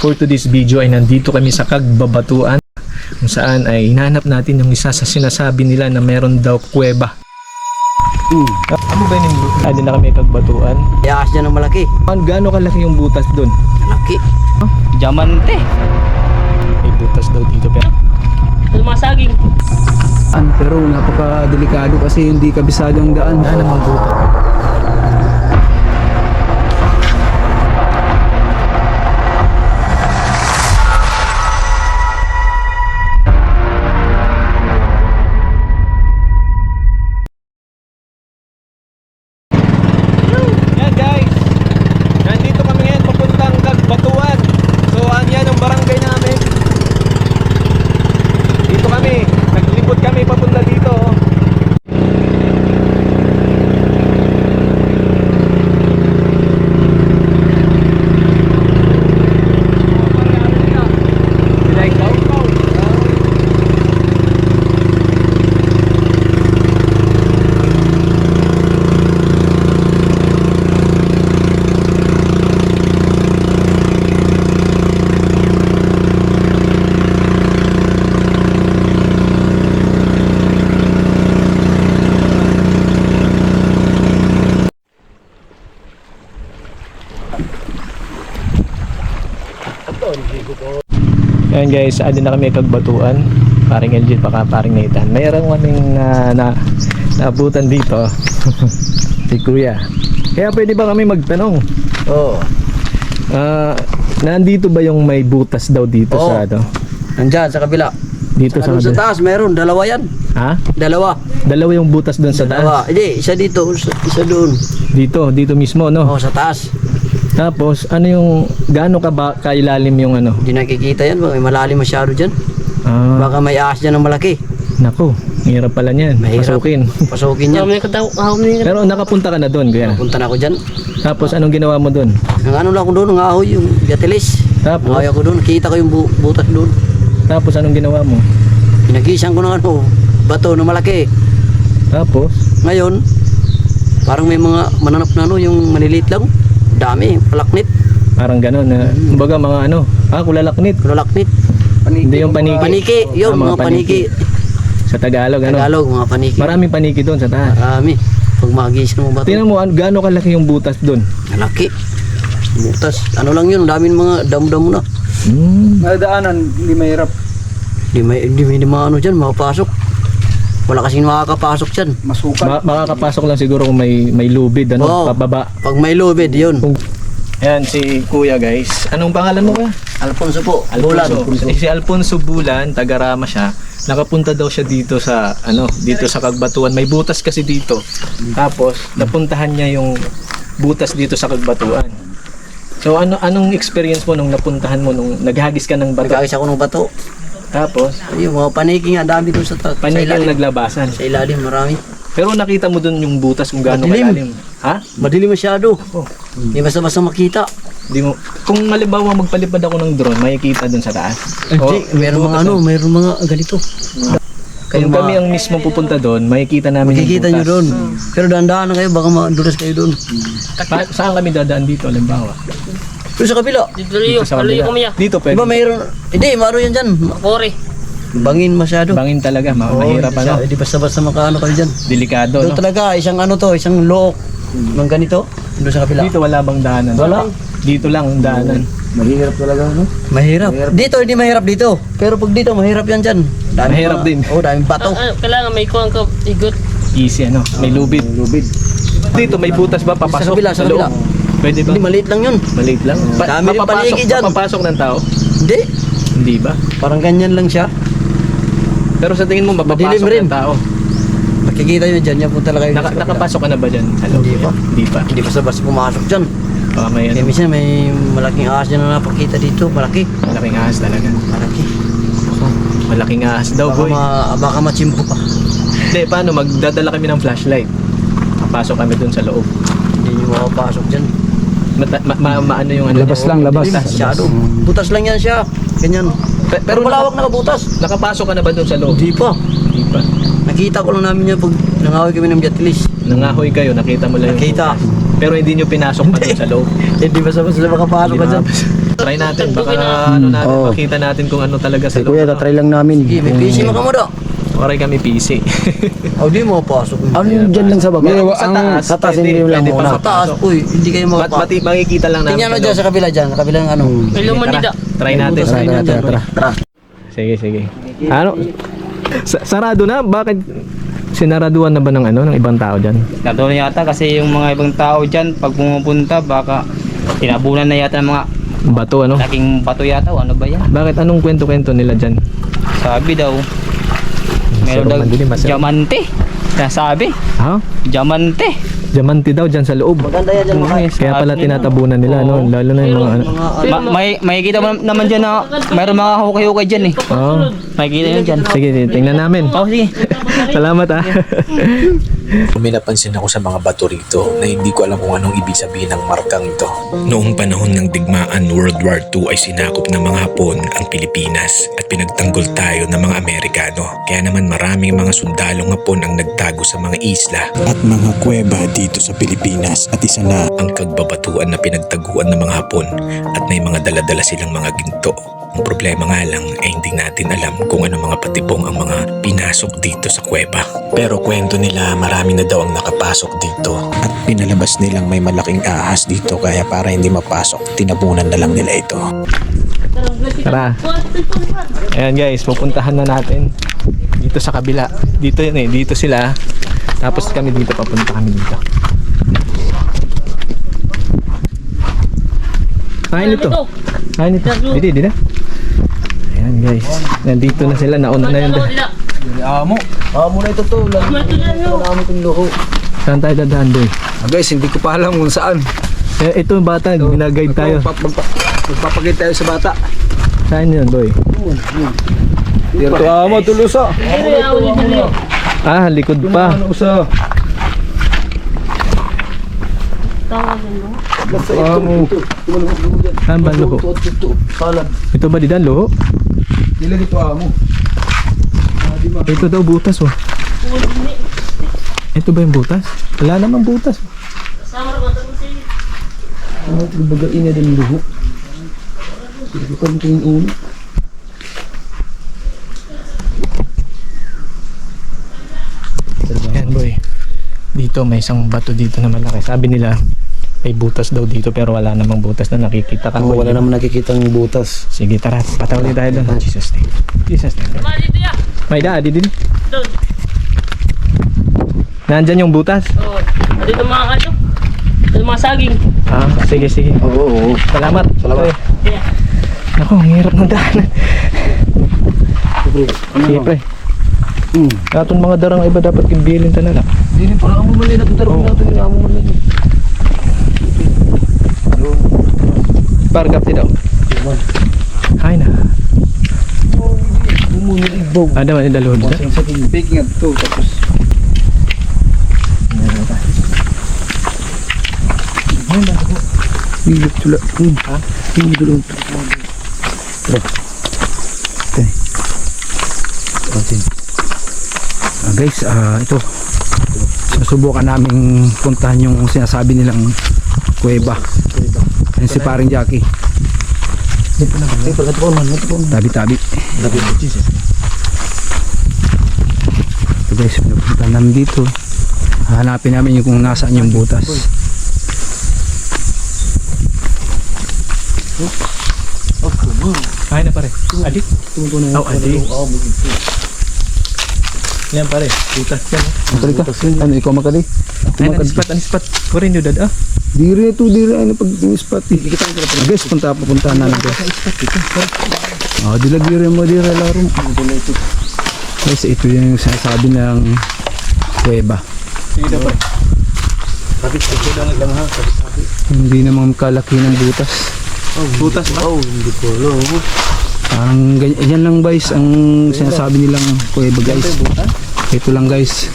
For today's video ay nandito kami sa Kagbabatuan kung saan ay hinanap natin yung isa sa sinasabi nila na meron daw kuweba. Ano ba yung Ah, din na kami Kagbatuan. Yaas dyan ng malaki. Ano gaano kalaki yung butas doon? Malaki. Diamante. May butas daw dito pero Lumasaging. An, pero napaka-delikado kasi hindi kabisado ang daan. ano namang butas? Yan guys, nandito kami ngayon papuntang Kagbatuan. So, ang yan ang barangay namin. Dito kami, naglibot kami papunta dito. oh. Sila ikaw? Guys, adin na kami kagbatuan. Paring LG baka paring Nathan. Mayroon kaming na, na naabutan dito. si Kuya. Kaya pwede ba kami magtanong? Oo. Ah, nandito ba yung may butas daw dito Oo. sa ano? Nandyan sa kabila. Dito sa Ano sa kabila. taas meron. Dalawa yan. Ha? Dalawa. Dalawa yung butas doon sa Dalawa. taas. Hindi, isa dito. Isa, isa doon. Dito, dito mismo, no? Oo, sa taas. Tapos, ano yung, gaano ka ba kailalim yung ano? Hindi nakikita yan. May malalim masyado dyan. Ah, Baka may ahas dyan ng malaki. naku, hirap pala niyan. Mahirap. Pasukin. Pasukin yan. Kami ko daw, Pero nakapunta ka na doon, kuya. Punta na ako dyan. Tapos, anong ginawa mo doon? Ang ano lang ako doon, ang ahoy, yung gatilis. Tapos? Ang ahoy ako doon. Kita ko yung bu- butas doon. Tapos, anong ginawa mo? Pinagisan ko ng ano, bato na malaki. Tapos, Ngayon, parang may mga mananap na ano, yung maliliit lang. Dami, palaknit, parang gano'n na, kumbaga mga ano, ah, kulalaknit. kulalaknit. Hindi yung paniki. Paniki, yun, Ah, mga paniki. Sa Tagalog, ano? Tagalog, mga paniki. Maraming paniki doon sa taas. Marami. Pag magisan mo bato, Tingnan mo, ano, gaano kalaki yung butas doon? malaki. Butas. Ano lang yun, daming mga damo-damo na. Hmm. Nadaanan, hindi mahirap. Di may, di may mga ano dyan, makapasok. Wala kasing makakapasok dyan. Masukat. Ma- makakapasok lang siguro kung may may lubid, ano, Oo. pababa. Pag may lubid, yun. Ayan, si Kuya guys. Anong pangalan mo kuya? Alfonso po, Alfonso. Bulan. Si Alfonso Bulan, taga-Rama siya. Nakapunta daw siya dito sa ano, dito sa Kagbatuan. May butas kasi dito. Tapos napuntahan niya yung butas dito sa Kagbatuan. So ano anong experience mo nung napuntahan mo nung naghagis ka ng bato? Nagkakis ako ng bato. Tapos Ayun, mga paniki nga, dami doon sa, ta- sa yung naglabasan. Sa ilalim, marami. Pero nakita mo dun yung butas kung gaano Madilim. kalalim. Ha? Madilim masyado. Oh. Hindi basta-basta makita. Di mo kung halimbawa magpalipad ako ng drone, makikita dun sa taas. Hindi, Oh, meron mga butas ano, meron mga ganito. Kung Yung kami mga- ang mismo pupunta doon, makikita namin Makikita nyo doon. Pero dahan-dahan na kayo, baka madulas kayo doon. Pa- saan kami dadaan dito, halimbawa? Pero sa kabila, Dito rin sa kabila. Dito pwede. di ba mayroon, hindi, maro yan dyan. Kore. Bangin masyado. Bangin talaga, ma- mahirap Oo, ano. Di basta-basta makaano kayo dyan. Delikado, Doon no? talaga, isang ano to, isang look. Ng ganito, doon sa kabila. Dito wala bang daanan? Wala. Dito lang ang daanan. Mahirap talaga, no? Mahirap. Dito, hindi mahirap dito. Pero pag dito, mahirap yan dyan. Dami Mahirap din. Oo, daming bato. Ah, ah, kailangan may kuwang ka igot. Easy, ano? May lubid. Lubid. Dito, may butas ba papasok kabila, sa loob? Pwede ba? Hindi, maliit lang yun. Maliit lang. Dami rin paniki dyan. mapapasok ng tao? Hindi. Hindi ba? Parang ganyan lang siya. Pero sa tingin mo, mapapasok Madilim rin. ng tao? Makikita nyo dyan, yan po talaga yun. Naka, sa nakapasok ka na ba dyan? sa loob? Hindi pa. Hindi pa. Hindi basta-basta pumasok dyan. Baka may Kaya ano, minsan may malaking ahas dyan na napakita dito. Malaki. malaking ahas talaga. Malaki. Malaking ahas daw, Baka, boy. ma, baka machimpo pa. Hindi, paano? Magdadala kami ng flashlight. Papasok kami dun sa loob. Hindi nyo makapasok dyan. Ma, ma, ma- ano yung ano Labas niya? lang, labas. Masyado. Butas lang yan siya. Ganyan. Pe- Pero malawak na kabutas. Nakapasok ka na ba dun sa loob? Hindi pa. Hindi pa. Nakita ko lang namin yan pag nangahoy kami ng jatilis. Nangahoy kayo, nakita mo lang yung Nakita. butas. Pero hindi nyo pinasok pa dun sa loob. Hindi ba sa basta makapasok ka Hindi dyan? Try natin. Baka ano natin, Oo. makita natin kung ano talaga sa Kuya, loob. tatry lang namin. Sige, may PC mo ka mo daw. Oray kami PC. Oh, di mo pasok. Ano yung dyan lang sa baba? Pero Sa ang- taas, sa taas, hindi lang pwede muna. Sa taas, uy, hindi kayo Mat makapa. mati makikita lang namin. Tingnan mo sa dyan sa kabila dyan, sa kabila ng ano. Tara, dito. Try natin. Tara, tara, tara, tara. Tara. Sige, sige. Ano? Sa- sarado na? Bakit sinaraduan na ba ng ano ng ibang tao diyan? Natuloy yata kasi yung mga ibang tao dyan, pag pumupunta, baka tinabunan na yata ng mga Bato ano? laking bato yata o ano ba yan? Bakit anong kwento-kwento nila diyan? Sabi daw, meron daw diamante. Nasabi, Ha? diamante. Diamante daw diyan sa loob. Maganda yan dyan mga Kaya pala tinatabunan nila no, lalo na yung mga ano. Ma- may makikita mo naman dyan na mayroon mga hukay-hukay dyan eh. Oh. Makikita dyan. Sige, sige, tingnan namin. Oh, sige. Salamat ah. May napansin ako sa mga bato rito na hindi ko alam kung anong ibig sabihin ng markang ito. Noong panahon ng digmaan World War II ay sinakop ng mga Hapon ang Pilipinas at pinagtanggol tayo ng mga Amerikano. Kaya naman maraming mga sundalong Hapon ang nagtago sa mga isla at mga kuweba dito sa Pilipinas at isa na ang kagbabatuan na pinagtaguan ng mga Hapon at may mga daladala silang mga ginto. Ang problema nga lang ay hindi natin alam kung ano mga patibong ang mga pinasok dito sa kuweba. Pero kwento nila marami na daw ang nakapasok dito at pinalabas nilang may malaking ahas dito kaya para hindi mapasok tinabunan na lang nila ito. Tara. Ayan guys, pupuntahan na natin dito sa kabila. Dito yun eh, dito sila. Tapos kami dito, papunta kami dito. Kain ito. Kain ito. Dito, dito. Ayan guys. Nandito na sila. Nauna na yun. Amo. Amo na ito to. Lalo amo itong loko. Saan tayo dadaan doy? Ah, guys, hindi ko pa alam kung saan. Eh, ito yung bata. Ginaguide tayo. Magpa- magpa- Magpapakita tayo sa bata. Saan yun doy? Dito amo, tulusa. Ah, likod pa. Ano sa? Amo. Saan ba luho? Ito ba didan luho? Dila dito amo. Ito daw butas oh. Ito ba yung butas? Wala namang butas. Ano ito baga ina din luho? Hindi ko tingin ulo. Yan boy. Dito may isang bato dito na malaki. Sabi nila may butas daw dito pero wala namang butas na nakikita ka. Oh, wala naman nakikitang butas. Sige tara, patawin tayo doon. Jesus name. Jesus name. dito ya. May daddy din. Doon. Nandyan yung butas. Oh, dito mga ano. Dito mga saging. Ah, sige sige. Oo, oo. Salamat. Salamat. Yeah. Ako, ang hirap ng daanan. Ano? Sige pre. Hmm. Atong mga darang iba dapat kimbilin ta na lang. Dili para amo mali na ito. Darong natin. Amo mali. Pargap ti daw. Hay na. Ada man dalo dito. Sa picking up to. Tapos. Hilip tula. Hmm. Ha? Hilip tula. Okay. Okay. Ah, guys, ah, ito. Susubukan naming puntahan yung sinasabi nilang kuweba. Yan si paring Jackie. Tabi-tabi. Ito guys, pinupunta namin dito. Hanapin namin yung kung nasaan yung butas. Hay na pare. Adik. Oh, adik. Yan pare. Butas yan. Ka. Ano, ikaw makali? Ay, anispat, anispat. Kurin yun dad ah. Di rin ito, di rin. Ano pag spot eh. Ah, guys, punta, pupunta namin guys. Oh, di lagi rin mo, di rin laro. Guys, ito yung sinasabi ng kuweba. Sige daw pare. Hindi naman kalaki ng butas. Butas ba? Parang ganyan, yan lang guys ang sinasabi nilang kuweba guys. Ito lang guys.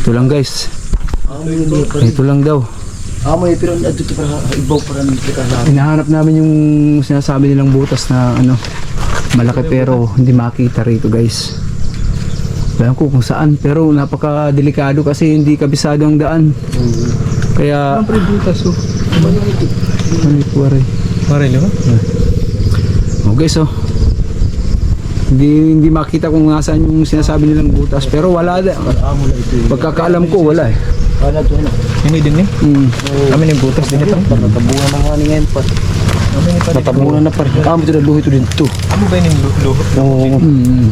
Ito lang guys. Ito lang daw. Amo yung pero dito para ibaw para nito ka na. Hinahanap namin yung sinasabi nilang butas na ano malaki pero hindi makita rito guys. Alam ko kung saan pero napaka delikado kasi hindi kabisado ang daan. Kaya, Ang pre butas oh. ano ito, pare? Marilo ba? Oh guys oh. Hindi, hindi makita kung nasaan yung sinasabi nilang butas. Pero wala na. Pagkakaalam ko, wala eh. Hindi din eh. Mm. Kami ng butas din ito. Natabunan na nga ni ngayon pa. Natabunan na pa rin. Kamo ito na luho ito dito. Ano ba yung luho? Oo. Mm.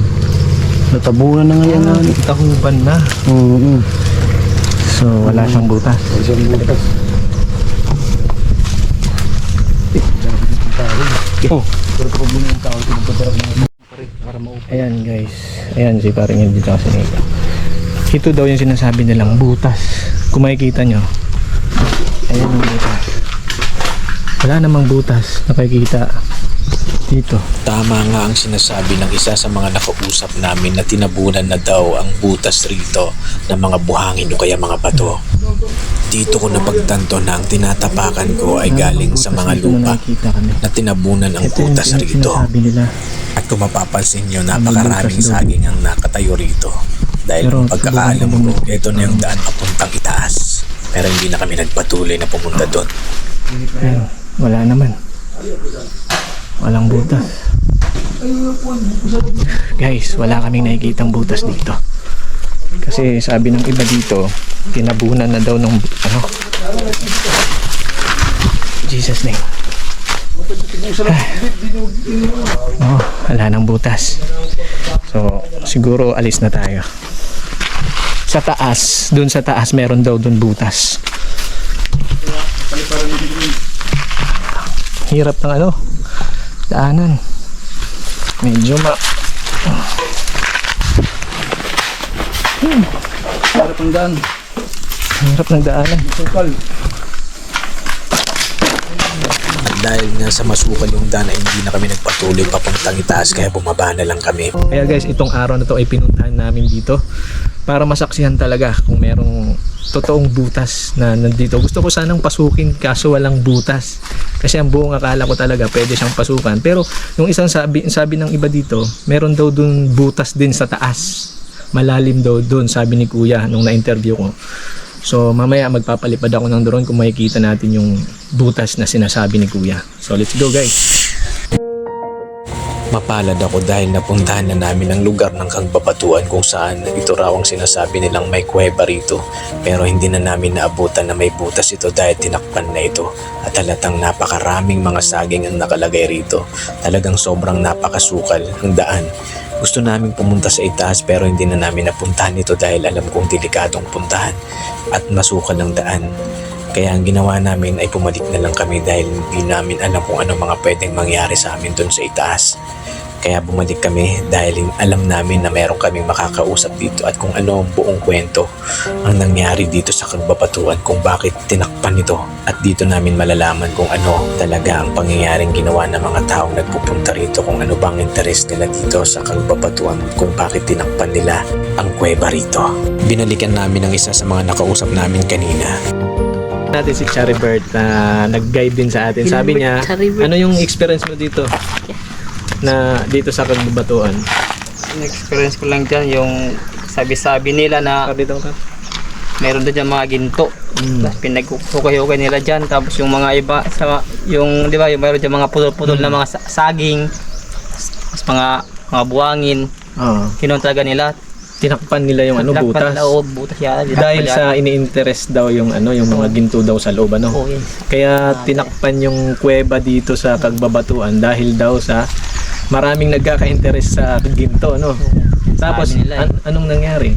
Natabunan na nga yan. Ah, tahuban na. Oo. So wala siyang butas. Oh. Ayan guys. Ayan si parang yun dito kasi nito. Ito daw yung sinasabi nilang butas. Kung makikita nyo. Ayan yung butas. Wala namang butas. Nakikita dito. Tama nga ang sinasabi ng isa sa mga nakausap namin na tinabunan na daw ang butas rito ng mga buhangin o kaya mga bato. Dito ko napagtanto na ang tinatapakan ko ay galing sa mga lupa na tinabunan ang sin- rito. At kung mapapansin nyo, napakaraming saging ang nakatayo rito. Dahil Pero pagkakaalam ko, ito na yung daan papuntang itaas. Pero hindi na kami nagpatuloy na pumunta doon. Ayan, wala naman. Walang butas. Guys, wala kaming nakikitang butas dito. Kasi sabi ng iba dito, tinabunan na daw ng ano. Jesus name. Oh, wala nang butas. So, siguro alis na tayo. Sa taas, dun sa taas meron daw dun butas. Hirap ng ano, daanan. Medyo ma... Harap ang daan. Hirap ng daanan. Sukal. At dahil nga sa masukal yung daan ay hindi na kami nagpatuloy papuntang itaas kaya bumaba na lang kami. Kaya guys, itong araw na to ay pinuntahan namin dito para masaksihan talaga kung merong totoong butas na nandito. Gusto ko sanang pasukin kaso walang butas. Kasi ang buong akala ko talaga pwede siyang pasukan. Pero yung isang sabi, sabi ng iba dito, meron daw dun butas din sa taas. Malalim daw dun, sabi ni Kuya nung na-interview ko. So mamaya magpapalipad ako ng drone kung makikita natin yung butas na sinasabi ni Kuya. So let's go guys. Mapalad ako dahil napuntahan na namin ang lugar ng kagbabatuan kung saan ito raw ang sinasabi nilang may kuweba rito. Pero hindi na namin naabutan na may butas ito dahil tinakpan na ito. At halatang napakaraming mga saging ang nakalagay rito. Talagang sobrang napakasukal ang daan. Gusto naming pumunta sa itaas pero hindi na namin napuntahan ito dahil alam kong delikadong puntahan at masukal ang daan. Kaya ang ginawa namin ay pumalik na lang kami dahil hindi namin alam kung ano mga pwedeng mangyari sa amin doon sa itaas. Kaya bumalik kami dahil alam namin na meron kaming makakausap dito at kung ano ang buong kwento ang nangyari dito sa kagbabatuan kung bakit tinakpan ito at dito namin malalaman kung ano talaga ang pangyayaring ginawa ng mga taong nagpupunta rito kung ano bang interes nila dito sa kagbabatuan at kung bakit tinakpan nila ang kuweba rito. Binalikan namin ang isa sa mga nakausap namin kanina natin si Charibert na nag-guide din sa atin. Sabi niya, ano yung experience mo dito? Na dito sa Kagbabatuan? Experience ko lang dyan, yung sabi-sabi nila na Sabi dito ka? meron doon dyan mga ginto. Tapos pinagkukay-hukay nila dyan. Tapos yung mga iba, sa, yung, di ba, yung meron dyan mga putol-putol na mga sa- saging. Tapos mga, mga buwangin. Oo. Kinuha talaga nila. Tinakpan nila yung ano, Tinakpan butas. nila, oo, butas yata. Dahil sa ini-interest daw yung ano, yung mga ginto daw sa loob, ano? Oo, yun. Kaya tinakpan yung kuweba dito sa Kagbabatuan dahil daw sa maraming nagkaka-interest sa ginto, no? Tapos, Sabi nila eh. an- anong nangyari?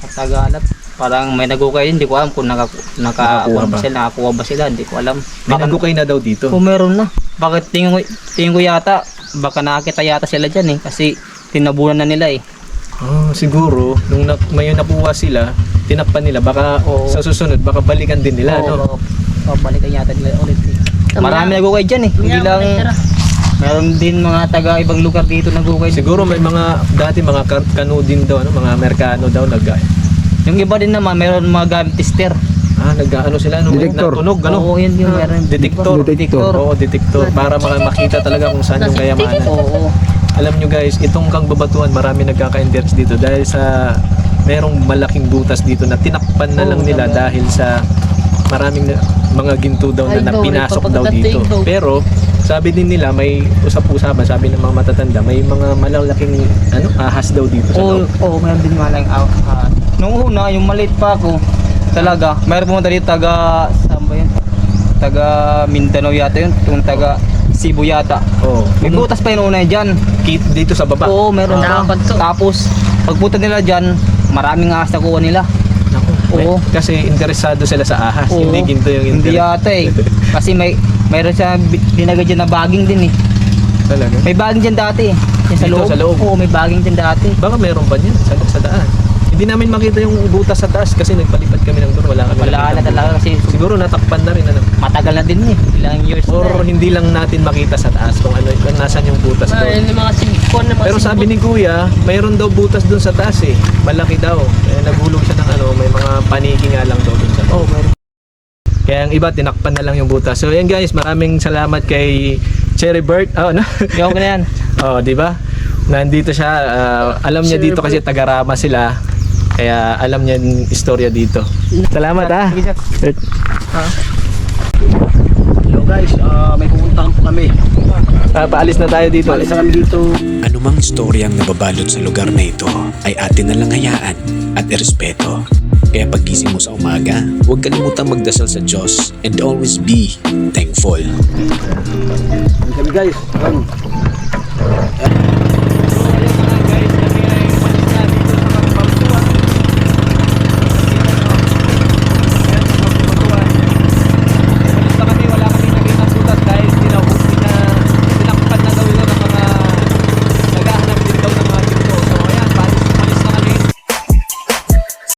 At Tagalog. Parang may nagukay, hindi ko alam kung naka, naka, Nakakuha nakakuha ba? ba sila, nakakuha ba sila, hindi ko alam. May Baka, nagukay na daw dito. kung meron na. Bakit tingin ko, tingin ko yata, baka nakakita yata sila dyan eh. Kasi tinabunan na nila eh. Oh, siguro, nung na, may nakuha sila, tinakpan nila, baka Oo. sa susunod, baka balikan din nila, Oo, no? baka- Babalikan yata nila ulit eh. Marami nagukay dyan eh. Hindi lang, meron din mga taga ibang lugar dito nagukay. Siguro may mga, dati mga ka- kano din daw, ano, mga Amerikano daw, nag, Yung iba din naman, meron mga gamit tester. ah, nag, ano sila, ano, Detektor. tunog, ano? Oo, yun yung meron. Detektor. Detektor. Oo, detektor. Para makita talaga kung saan yung kayamanan. Oo. Alam nyo guys, itong kang babatuan, marami nagkaka-interest dito dahil sa merong malaking butas dito na tinakpan na lang nila dahil sa maraming mga ginto daw na, na daw, pinasok daw dito. Pero sabi din nila may usap-usapan, sabi ng mga matatanda, may mga malalaking ano ahas daw dito sa Oo, loob. oh, meron din malang ah, ah. Nung una, yung maliit pa ako, talaga, mayroon pumunta dito taga, saan ba yun? Taga Mindanao yata yun, yung taga Cebu yata. Oh, May butas pa yun una dyan. kit dito sa baba. Oo, meron pa. Nakakapad to. Tapos, pagpunta nila dyan, maraming ahas na kuha nila. Naku, may- Oo. Kasi interesado sila sa ahas, Oo. hindi ginto yung Hindi yata eh. Kasi may, mayroon siya binagay dyan na baging din eh. Talaga. May baging dyan dati eh. Yan sa Dito, loob. sa loob? Oo, may baging dyan dati. Baka meron pa niyan sa, sa daan. Hindi namin makita yung butas sa taas kasi nagpalipad kami ng doon. Wala kami Wala na talaga kasi Siguro natakpan na rin ano. matagal na din eh. Ilang years Or na eh. hindi lang natin makita sa taas kung ano kung nasan yung butas doon. yung mga sibikon na mga Pero sabi ni Kuya, mayroon daw butas doon sa taas eh. Malaki daw. Kaya nagulog siya ng ano, may mga paniki nga lang daw doon sa taas. Oh, meron. Kaya ang iba, tinakpan na lang yung butas. So yan guys, maraming salamat kay Cherry Bird. Oh, no? Yung ko na yan. oh, di ba? Nandito siya. ah, alam niya dito kasi taga-Rama sila. Kaya alam niya yung istorya dito. Salamat ah. Hello guys, ah, may pupuntahan po kami. Ah, paalis na tayo dito. Balik na kami dito. Anumang istoryang nababalot sa lugar na ito ay atin na lang hayaan at irespeto. Kaya pagising mo sa umaga, huwag kalimutang magdasal sa Diyos and always be thankful. Kami guys.